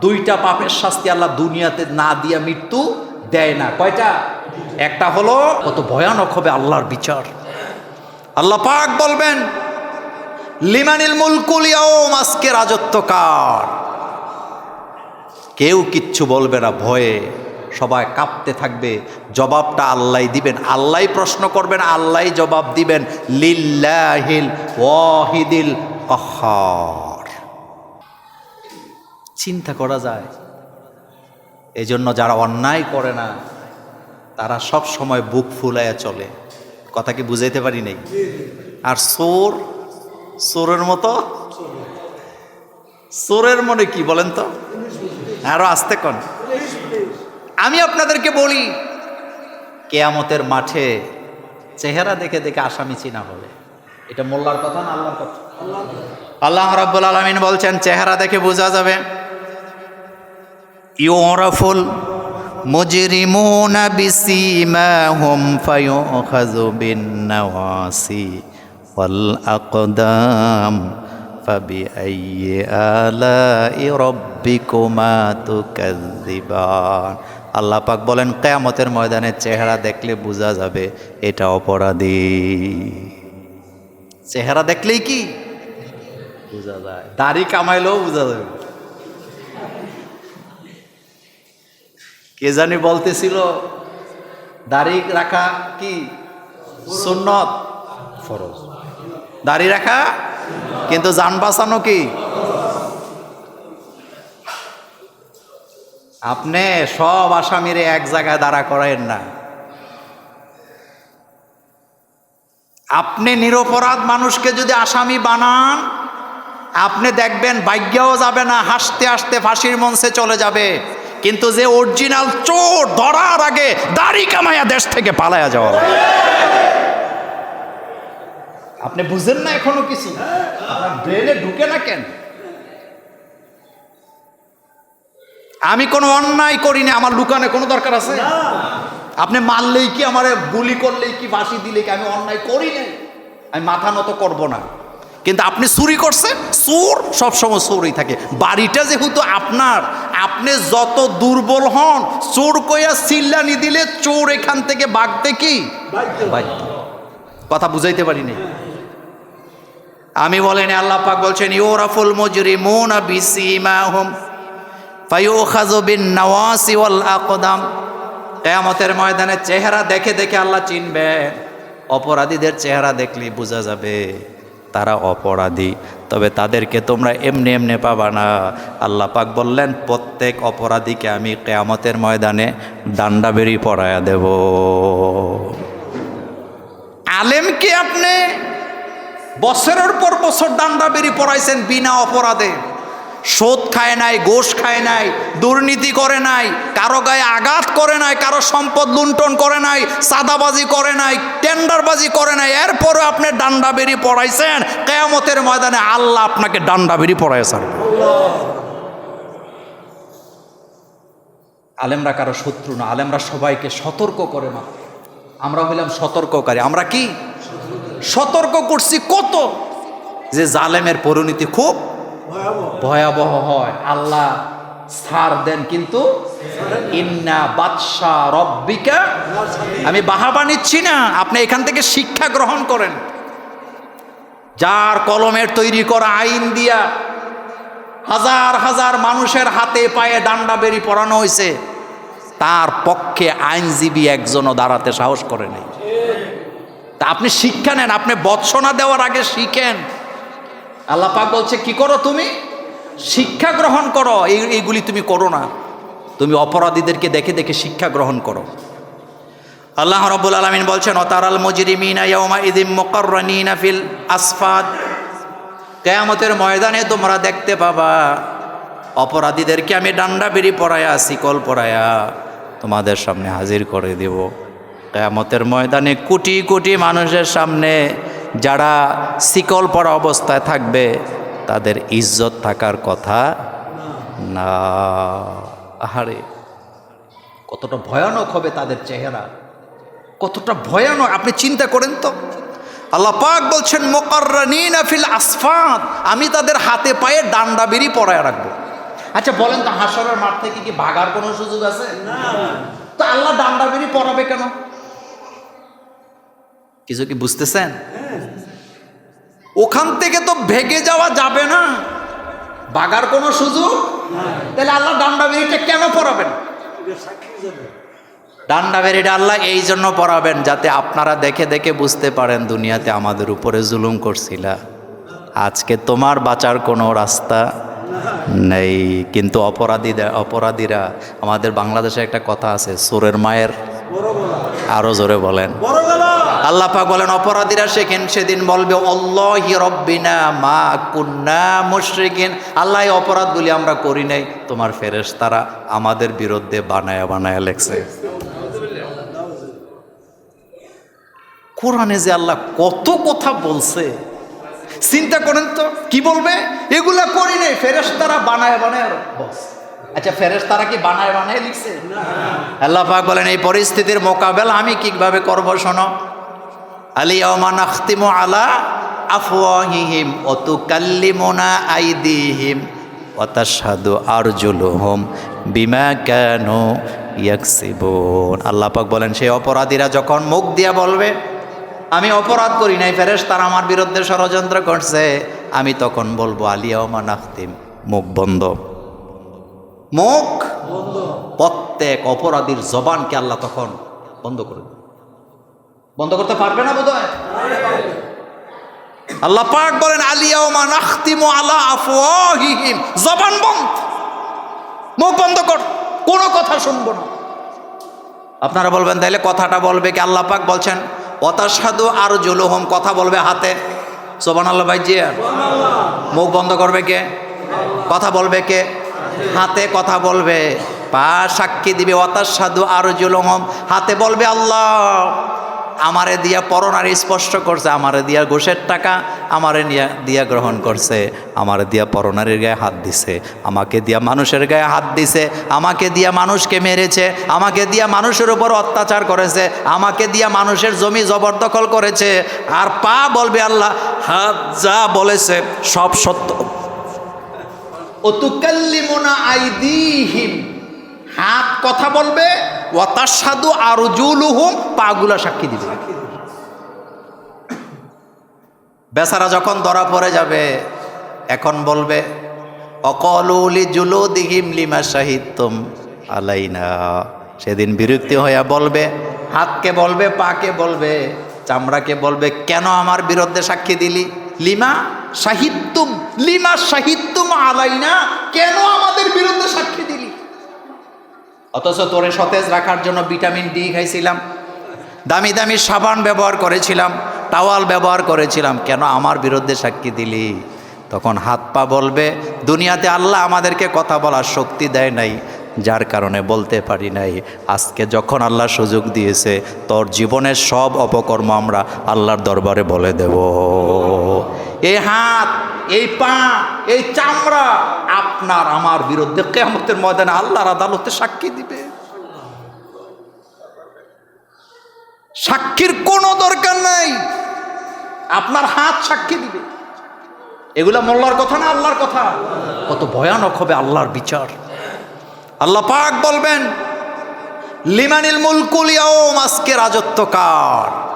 দুইটা পাপের শাস্তি আল্লাহ দুনিয়াতে না দিয়া মৃত্যু দেয় না। কয়টা? একটা হলো, কত ভয়ানক হবে আল্লাহর বিচার। আল্লাহ পাক বলবেন, লিমানিল মুলকুল ইয়াউম, আজকে রাজত্ব কার? কেউ কিচ্ছু বলবে না ভয়ে। সবাই কাঁপতে থাকবে। জবাবটা আল্লাহ দিবেন। আল্লাহ প্রশ্ন করবেন, আল্লাহ জবাব দিবেন, লিল্লাহিল ওয়াহিদিল কহার চিন্তা করা যায়। এই জন্য যারা অন্যায় করে না, তারা সব সময় বুক ফুলাইয়া চলে। কথা কি বুঝাইতে পারি নাই? আর সোর সোরের মতো? সোরের মনে কি বলেন তো? আরও আসতে কন। আমি আপনাদেরকে বলি, কেয়ামতের মাঠে চেহারা দেখে দেখে আসামি চিনা হবে। এটা মোল্লার কথা না আল্লাহর কথা? আল্লাহ রাব্বুল আলামিন বলছেন, চেহারা দেখে বোঝা যাবে। ইউরাফুল মুজরিমুনা বিসিমাহুম ফায়ুখাযু বিন নাওয়াসি ওয়াল আকদাম ফাবিআইয়ি আলাই রাব্বিকুমা তুকাযযিবান। আল্লাহ পাক বলেন, কিয়ামতের ময়দানে চেহারা দেখলে বোঝা যাবে এটা অপরাধী। চেহারা দেখলেই কি? বোঝা যায়। দাড়ি কামাইলেও বোঝা যাবে। কে জানি বলতেছিল দাড়ি রাখা কি? সুন্নত। ফরজ। দাড়ি রাখা? কিন্তু যান বাঁচানো কি? আপনি সব আসামিরে এক জায়গায় দাঁড়া করেন না। আপনি নিরপরাধ মানুষকে যদি আসামি বানান আপনি দেখবেন ভাগ্যও যাবে না হাসতে হাসতে ফাঁসির মঞ্চে চলে যাবে। কিন্তু যে অরিজিনাল চোর ধরার আগে দাড়ি কামাইয়া দেশ থেকে পালায়া যাওয়া আপনি বুঝেন না এখনও কিছু? আপনার ব্রেনে ঢুকে না কেন? আমি কোনো অন্যায় করিনি আমার লুকানে কোনো দরকার আছে? আপনি মারলেই কি আমার গুলি করলেই কি বাসি দিলে কি আমি অন্যায় করি নাই? আমি মাথা নত করব না। কিন্তু আপনি চুরি করছেন? চোর সবসময় চোরই থাকে। বাড়িটা যেহেতু আপনার আপনি যত দুর্বল হন চোর কইয়া চিল্লানি দিলে চোর এখান থেকে বাগতে কি। কথা বুঝাইতে পারি নাই। আমি বলেন আল্লাহ পাক বলছেন ইউরাফুল মুজরিমুন বিসিমাহুম ফায়ুখাযু বিন নাওয়াসি ওয়াল আকদাম কিয়ামতের ময়দানে চেহারা দেখে দেখে আল্লাহ চিনবেন অপরাধীদের চেহারা দেখলে বোঝা যাবে। তারা অপরাধী। তবে তাদেরকে তোমরা এমনি এমনি পাবা না। আল্লাহ পাক বললেন, প্রত্যেক অপরাধীকে আমি কেয়ামতের ময়দানে ডান্ডা বেরি পড়ায়া দেব। আলেমকে আপনি? বছরের পর বছর ডান্ডা বেরি পড়াইছেন বিনা অপরাধে। সোদ খায় নাই, গোশ খায় নাই, দুর্নীতি করে নাই, কারও গায়ে আঘাত করে নাই, কারও সম্পদ লুণ্ঠন করে নাই সাদাবাজি করে নাই, টেন্ডারবাজি করে নাই, এরপরও আপনি ডান্ডা বেরি পড়াইছেন, কেয়ামতের ময়দানে আল্লাহ আপনাকে ডান্ডা পড়াইছেন আলেমরা কারও শত্রু না, আলেমরা সবাইকে সতর্ক করে মাত্র আমরা হইলাম সতর্ককারী, আমরা কি? সতর্ক করছি কত? যে জালেমের পরিণতি খুব ভয়াবহ হয়। আল্লাহ ছাড় দেন কিন্তু ইন্না রব্বিকা। আমি বাহাবা নিচ্ছি না, আপনি এখান থেকে শিক্ষা গ্রহণ করেন। যার কলমের তৈরি করা আইন দিয়া হাজার হাজার মানুষের হাতে পায়ে ডান্ডা বেরি পড়ানো হয়েছে তার পক্ষে আইনজীবী একজনও দাঁড়াতে সাহস করে নাই। তা আপনি শিক্ষা নেন, আপনি বৎসনা দেওয়ার আগে শিখেন। আল্লাহ পাক বলছে, কি করো তুমি? শিক্ষা গ্রহণ করো। এই, এইগুলি তুমি করো না। তুমি অপরাধীদেরকে দেখে দেখে শিক্ষা গ্রহণ করো। আল্লাহ রব্বুল আলমিন বলছেন, অতারাল মজরিমিনা ইয়মা ইদিম মুকাররানিনা ফিল আসফাদ। কেয়ামতের ময়দানে তোমরা দেখতে পাবা, অপরাধীদেরকে আমি ডান্ডা বেরি পড়ায়া শিকল পড়ায়া তোমাদের সামনে হাজির করে দেব। কেয়ামতের ময়দানে কোটি কোটি মানুষের সামনে যারা শিকল পড়া অবস্থায় থাকবে তাদের ইজ্জত থাকার কথা না। আহারে কতটা ভয়ানক হবে তাদের চেহারা। কতটা ভয়ানক আপনি চিন্তা করেন তো। আল্লাহ পাক বলছেন মোকাররানিনা ফিল আসফাদ আমি তাদের হাতে পায়ে ডান্ডা বেরি পরায় রাখব। আচ্ছা বলেন তো হাসরের মাঠ থেকে কি ভাগার কোনো সুযোগ আছে? তো আল্লাহ ডান্ডা বেরি পড়াবে কেন? কিছু কি বুঝতেছেন? ওখান থেকে তো ভেগে যাওয়া যাবে না। বাগার কোনো সুযোগ? তাহলে আল্লাহ ডান্ডা বেরিটা কেন পড়াবেন ডান্ডা বেরিটা আল্লাহ এই জন্য পড়াবেন যাতে আপনারা দেখে দেখে বুঝতে পারেন দুনিয়াতে আমাদের উপরে জুলুম করছিলা। আজকে তোমার বাঁচার কোনো রাস্তা নেই। কিন্তু অপরাধীরা অপরাধীরা, আমাদের বাংলাদেশে একটা কথা আছে, সোরের মায়ের আরও জোরে বলেন। আল্লাহ পাক বলেন অপরাধীরা সেখান সেদিন বলবে অল্লাহি রব্বিনা মা কুন্না মুশরিকিন। আল্লাহ এই অপরাধগুলি আমরা করি নাই। তোমার ফেরেশ তারা আমাদের বিরুদ্ধে বানায়া বানায়া লেখছে। কোরআনে যে আল্লাহ কত কথা বলছে চিন্তা করেন তো কি বলবে? এগুলা করি নাই ফেরেশ তারা বানায় বানায় বস। আচ্ছা ফেরেশ তারা কি বানায় বানায় লিখছে? আল্লাহ পাক বলেন এই পরিস্থিতির মোকাবেলা আমি কীভাবে করব শোনো। আলিয়ামা নাখতিমু আলা আফওয়াহিহিম অতুকাল্লিমুনা আইদিহিম ওয়াতাশহাদু আরজুলুহুম বিমা কানু ইয়াকসিবুন। আল্লাপাক বলেন, সেই অপরাধীরা যখন মুখ দিয়া বলবে, আমি অপরাধ করি নাই ফেরেশ তারা আমার বিরুদ্ধে ষড়যন্ত্র করছে, আমি তখন বলব আলিয়ামা নাখতিম, মুখ বন্ধ। মুখ প্রত্যেক অপরাধীর জবানকে আল্লাহ তখন বন্ধ করে। বন্ধ করতে পারবে না বোধ আল্লাহ পাক বলেন নাখতিমু আলা আফওয়াহিহিম। জবান বন্ধ। মুখ বন্ধ কর, কোনো কথা শুনব না। আপনারা বলবেন তাহলে কথাটা বলবে কি? আল্লাহ পাক বলছেন অতাসাদু আর জুলুহম কথা বলবে হাতে। সোবান আল্লাহ ভাই জিয়া মুখ বন্ধ করবে কে? কথা বলবে কে? হাতে কথা বলবে। পা সাক্ষী দিবে অতাসাদু আর জুলুহম হাতে বলবে আল্লাহ। আমারে দিয়া পরনারী স্পষ্ট করছে, আমারে দিয়া ঘুষের টাকা, আমারে নিয়া, দিয়া গ্রহণ করছে, আমারে দিয়া পরনারীর গায়ে হাত দিছে, আমাকে দিয়া মানুষের গায়ে হাত দিছে, আমাকে দিয়া মানুষকে মেরেছে, আমাকে দিয়া মানুষের উপর অত্যাচার করেছে, আমাকে দিয়া মানুষের জমি জবরদখল করেছে, আর পা বলবে আল্লাহ, হাত যা বলেছে, সব সত্য। অতুকাল্লিমুনা আইদিহিম, হাত কথা বলবে ওয়াতাসাদু আরজুলুহুম, পাগুলা সাক্ষী দিবে। বেচারা যখন ধরা পড়ে যাবে, এখন বলবে অকলুলি জুলু দিহিম লিমা সাহিত্যম আলাইনা। সেদিন বিরক্তি হইয়া বলবে, হাতকে বলবে, পাকে বলবে, চামড়াকে বলবে, কেন আমার বিরুদ্ধে সাক্ষী দিলি? লিমা সাহিত্যম লিমা সাহিত্যম আলাইনা? কেন আমাদের অথচ তোরে সতেজ রাখার জন্য ভিটামিন ডি খাইছিলাম। দামি দামি সাবান ব্যবহার করেছিলাম, টাওয়াল ব্যবহার করেছিলাম। কেন আমার বিরুদ্ধে সাক্ষী দিলি? তখন হাত পা বলবে, দুনিয়াতে আল্লাহ আমাদেরকে কথা বলার শক্তি দেয় নাই, যার কারণে বলতে পারি নাই। আজকে যখন আল্লাহ সুযোগ দিয়েছে, তোর জীবনের সব অপকর্ম আমরা আল্লাহর দরবারে বলে দেব। এই হাত এই পা, এই চামড়া আপনার আমার বিরুদ্ধে কেমতের ময়দানে আল্লাহর আদালতে সাক্ষী দিবে। সাক্ষীর কোনো দরকার নাই। আপনার হাত সাক্ষী দিবে। এগুলা মোল্লার কথা না আল্লাহর কথা? কত ভয়ানক হবে আল্লাহর বিচার। আল্লাহ পাক বলবেন, লিমানিল মুলকুল ইয়াউম, আজকে রাজত্ব কার?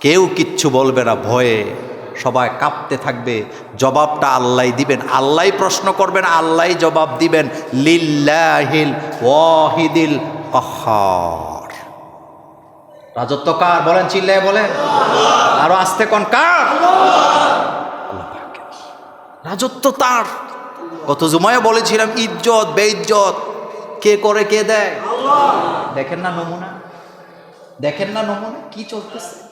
কেউ কিচ্ছু বলবে না, ভয়ে। সবাই কাঁপতে থাকবে। জবাবটা আল্লাহ দিবেন। আল্লাহ প্রশ্ন করবেন আল্লাহ জবাব দিবেন। লিল্লাহিল ওয়াহিদিল কহার রাজত্ব কার? বলেন, চিল্লায় বলেন। আরও আসতে কোন কার? রাজত্ব তার। কত জুমায় বলেছিলাম, ইজ্জত, বেইজ্জত। কে করে, কে দেয়? দেখেন না নমুনা। দেখেন না নমুনা। কি চলতেছে?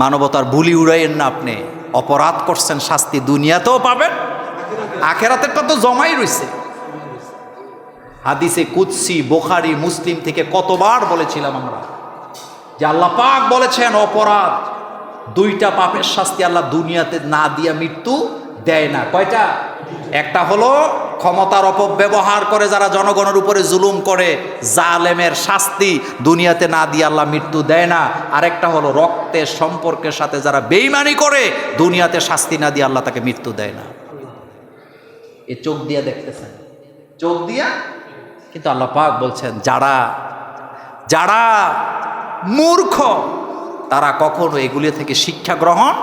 মানবতার বুলি উড়াইয়েন না আপনি। অপরাধ করছেন, শাস্তি দুনিয়াতেও পাবেন, আখেরাতেরটা তো জমাই রয়েছে হাদিসে কুৎসি বোখারি, মুসলিম থেকে কতবার বলেছিলাম আমরা যে আল্লাহ পাক বলেছেন, অপরাধ, দুইটা পাপের শাস্তি আল্লাহ দুনিয়াতে না দিয়া মৃত্যু দেয় না। কয়টা? একটা হলো ক্ষমতার অপব্যবহার করে যারা জনগণের উপরে জুলুম করে, জালেমের শাস্তি দুনিয়াতে না দিয়ে আল্লাহ মৃত্যু দেয় না। আরেকটা হলো রক্তের সম্পর্কের সাথে যারা বেইমানি করে, দুনিয়াতে শাস্তি না দিয়ে আল্লাহ তাকে মৃত্যু দেয় না। এ চোখ দিয়া দেখতেছেন? চোখ দিয়া? কিন্তু আল্লাহ পাক বলছেন, যারা যারা মূর্খ, তারা কখনো এগুলি থেকে শিক্ষা গ্রহণ